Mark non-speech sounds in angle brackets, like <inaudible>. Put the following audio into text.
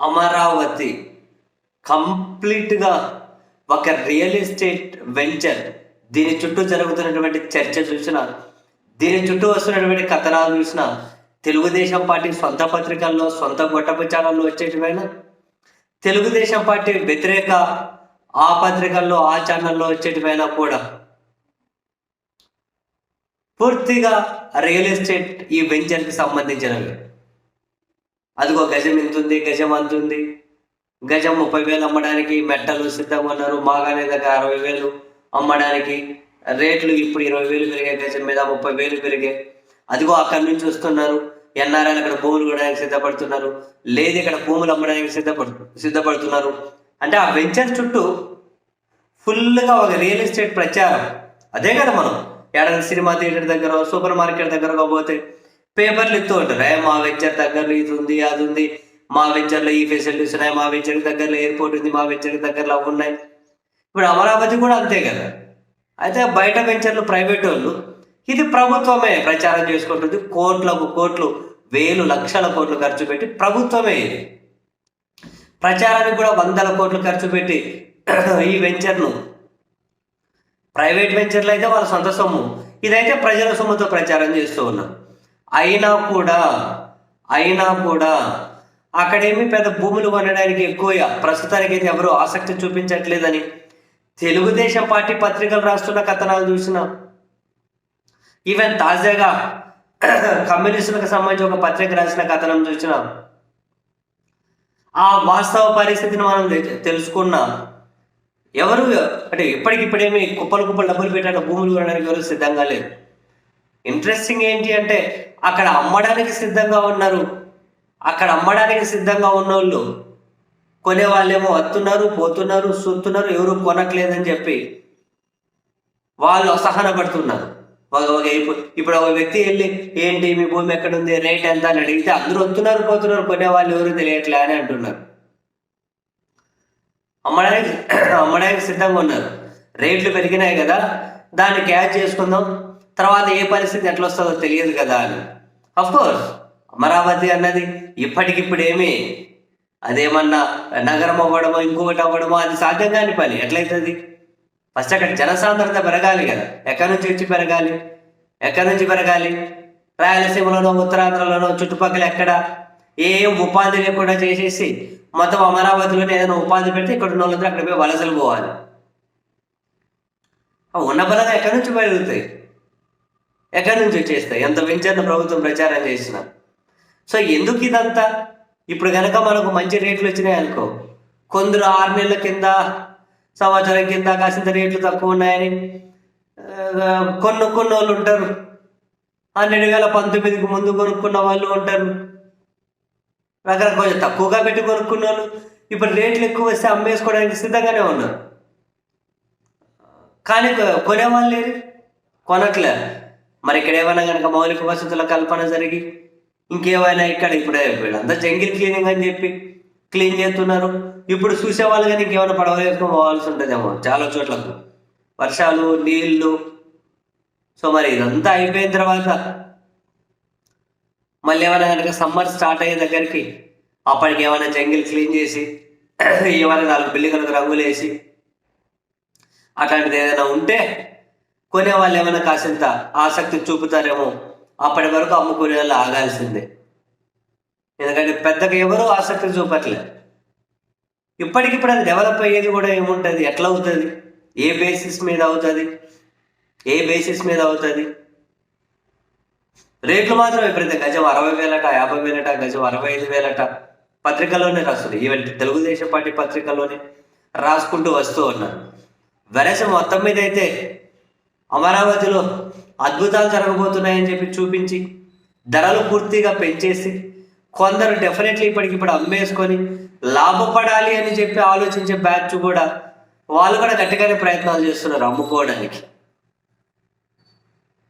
అమరావతి కంప్లీట్గా ఒక real estate venture దీని చుట్టూ జరుగుతున్నటువంటి చర్చ చూసిన దీని చుట్టూ వస్తున్నటువంటి కథనాలు చూసిన తెలుగుదేశం పార్టీ సొంత పత్రికల్లో సొంత గొట్టపు ఛానల్లో వచ్చేటివైనా? తెలుగుదేశం పార్టీ వ్యతిరేక ఆ పత్రికల్లో ఆ ఛానల్లో వచ్చేటివైనా కూడా? పూర్తిగా రియల్ ఎస్టేట్ ఈ వెంచర్కి సంబంధించినవి. అదిగో గజం ఇంతుంది ఉంది గజం అంత ఉంది గజం ముప్పై వేలు అమ్మడానికి మెట్టలు సిద్ధంగా ఉన్నారు మాగానే దగ్గర అరవై వేలు అమ్మడానికి. రేట్లు ఇప్పుడు ఇరవై వేలు పెరిగాయి గజం మీద ముప్పై వేలు పెరిగాయి. అదిగో అక్కడి నుంచి వస్తున్నారు ఎన్ఆర్ఐలు అక్కడ భూములు కొనడానికి సిద్ధపడుతున్నారు లేదు ఇక్కడ భూములు అమ్మడానికి సిద్ధపడు సిద్ధపడుతున్నారు. అంటే ఆ వెంచర్ చుట్టూ ఫుల్గా ఒక రియల్ ఎస్టేట్ ప్రచారం. అదే కదా మనం. ఏడాది సినిమా థియేటర్ దగ్గర సూపర్ మార్కెట్ దగ్గర పోతే పేపర్లు ఇస్తూ ఉంటారు ఏ మా వెంచర్ దగ్గరలో ఇది ఉంది అది ఉంది. మా వెంచర్లో ఈ ఫెసిలిటీస్ ఉన్నాయి మా వెంచర్ దగ్గరలో ఎయిర్పోర్ట్ ఉంది మా వెంచర్ దగ్గరలో అవి ఉన్నాయి. ఇప్పుడు అమరావతి కూడా అంతే కదా. అయితే బయట వెంచర్లు ప్రైవేట్ వాళ్ళు ఇది ప్రభుత్వమే ప్రచారం చేసుకుంటుంది. కోట్లకు కోట్లు వేలు లక్షల కోట్లు ఖర్చు పెట్టి ప్రభుత్వమే ఇది. ప్రచారానికి కూడా వందల కోట్లు ఖర్చు పెట్టి ఈ వెంచర్ను. ప్రైవేట్ వెంచర్లు అయితే వాళ్ళ సొంత సొమ్ము. ఇదైతే ప్రజల సొమ్ముతో ప్రచారం చేస్తూ ఉన్నాం అయినా కూడా అయినా కూడా అక్కడేమి పెద్ద భూములు కొనడానికి ఎక్కువ ప్రస్తుతానికి అయితే ఎవరు ఆసక్తి చూపించట్లేదని తెలుగుదేశం పార్టీ పత్రికలు రాస్తున్న కథనాలు చూసినా ఈవెన్ తాజాగా కమ్యూనిస్టులకు సంబంధించి ఒక పత్రిక రాసిన కథనం చూసిన ఆ వాస్తవ పరిస్థితిని మనం తె- ఎవరు అంటే ఇప్పటికిప్పుడేమి కుప్పలు కుప్పలు డబ్బులు పెట్టాక భూములు కొనడానికి ఎవరు సిద్ధంగా లేరు. ఇంట్రెస్టింగ్ ఏంటి అంటే అక్కడ అమ్మడానికి సిద్ధంగా ఉన్నారు. అక్కడ అమ్మడానికి సిద్ధంగా ఉన్నోళ్ళు కొనే వాళ్ళేమో వస్తున్నారు పోతున్నారు చూస్తున్నారు ఎవరు కొనట్లేదని చెప్పి వాళ్ళు అసహన పడుతున్నారు. ఇప్పుడు ఒక వ్యక్తి వెళ్ళి ఏంటి మీ భూమి ఎక్కడ ఉంది రేట్ ఎంత? అని అడిగితే అందరూ వస్తున్నారు పోతున్నారు కొనే వాళ్ళు ఎవరు తెలియట్లే అని అంటున్నారు. అమ్మడానికి అమ్మడానికి సిద్ధంగా ఉన్నారు. రేట్లు పెరిగినాయి కదా దాన్ని క్యాచ్ చేసుకుందాం. తర్వాత ఏ పరిస్థితి ఎట్లా వస్తుందో తెలియదు కదా అని. కోర్స్ అమరావతి అన్నది ఇప్పటికిప్పుడు ఏమి అదేమన్నా నగరం అవ్వడమో ఇంకొకటి అవ్వడమో అది సాధ్యం కాని పని. ఎట్లయితుంది? ఫస్ట్ అక్కడ జనసాంద్రత పెరగాలి కదా. ఎక్కడి నుంచి వచ్చి పెరగాలి? ఎక్కడి నుంచి పెరగాలి? రాయలసీమలోనో ఉత్తరాంధ్రలోనో చుట్టుపక్కల ఎక్కడ? ఏం ఉపాధి లేకుండా చేసేసి మొత్తం అమరావతిలోనే ఏదైనా ఉపాధి పెడితే ఇక్కడ ఉన్న వాళ్ళందరూ అక్కడ పోయి వలసలు పోవాలి. ఉన్న బలంగా ఎక్కడి నుంచి పెరుగుతాయి? ఎక్కడి నుంచి వచ్చేస్తాయి ఎంత వెంచర్ను ప్రభుత్వం ప్రచారం చేసిన? సో ఎందుకు ఇదంతా? ఇప్పుడు కనుక మనకు మంచి రేట్లు వచ్చినాయి అనుకో కొందరు ఆరు నెలల కింద సంవత్సరం కింద కాసింత రేట్లు తక్కువ ఉన్నాయని కొనుక్కున్న వాళ్ళు ఉంటారు. హండ్రెడ్ వేల పంతొమ్మిదికి ముందు కొనుక్కున్న వాళ్ళు ఉంటారు. రకరకాల కొంచెం తక్కువగా పెట్టి కొనుక్కున్న వాళ్ళు ఇప్పుడు రేట్లు ఎక్కువ వస్తే అమ్మేసుకోవడానికి సిద్ధంగానే ఉన్నారు. కానీ కొ- కొనేవాళ్ళు లేరు. కొనట్లేదు మరి ఇక్కడ ఏమైనా కనుక మౌలిక వసతుల కల్పన జరిగి ఇంకేమైనా ఇక్కడ ఇప్పుడు వీళ్ళంతా జంగిల్ క్లీనింగ్ అని చెప్పి క్లీన్ చేస్తున్నారు. ఇప్పుడు చూసేవాళ్ళు కానీ ఇంకేమైనా పడవ వేసుకొని పోవాల్సి ఉంటుందేమో చాలా చోట్లకు. వర్షాలు నీళ్ళు. సో మరి ఇదంతా అయిపోయిన తర్వాత మళ్ళీ ఏమైనా కనుక సమ్మర్ స్టార్ట్ అయ్యే దగ్గరికి అప్పటికి ఏమైనా జంగిల్ క్లీన్ చేసి <clears throat> ఏమైనా నాలుగు బిల్డింగ్లకు రంగులు వేసి అట్లాంటిది ఏదైనా ఉంటే కొనే వాళ్ళు ఏమైనా కాసింత ఆసక్తి చూపుతారేమో అప్పటి వరకు అమ్ముకునే వాళ్ళు ఆగాల్సిందే. ఎందుకంటే పెద్దగా ఎవరూ ఆసక్తి చూపట్లే. ఇప్పటికిప్పుడు అది డెవలప్ అయ్యేది కూడా ఏముంటుంది? ఎట్లా అవుతుంది? ఏ బేసిస్ మీద అవుతుంది? ఏ బేసిస్ మీద అవుతుంది? రేట్లు మాత్రం ఎప్పుడైతే గజం అరవై వేలట యాభై వేలట గజం అరవై ఐదు వేలట పత్రికలోనే రాస్తుంది. ఈవెన్ తెలుగుదేశం పార్టీ పత్రికలోనే రాసుకుంటూ వస్తూ ఉన్నారు. వెరస మొత్తం మీద అయితే అమరావతిలో అద్భుతాలు జరగబోతున్నాయని చెప్పి చూపించి ధరలు పూర్తిగా పెంచేసి కొందరు డెఫినెట్లీ ఇప్పటికిప్పుడు అమ్మేసుకొని లాభపడాలి అని చెప్పి ఆలోచించే బ్యాచ్ కూడా వాళ్ళు కూడా గట్టిగానే ప్రయత్నాలు చేస్తున్నారు అమ్ముకోవడానికి.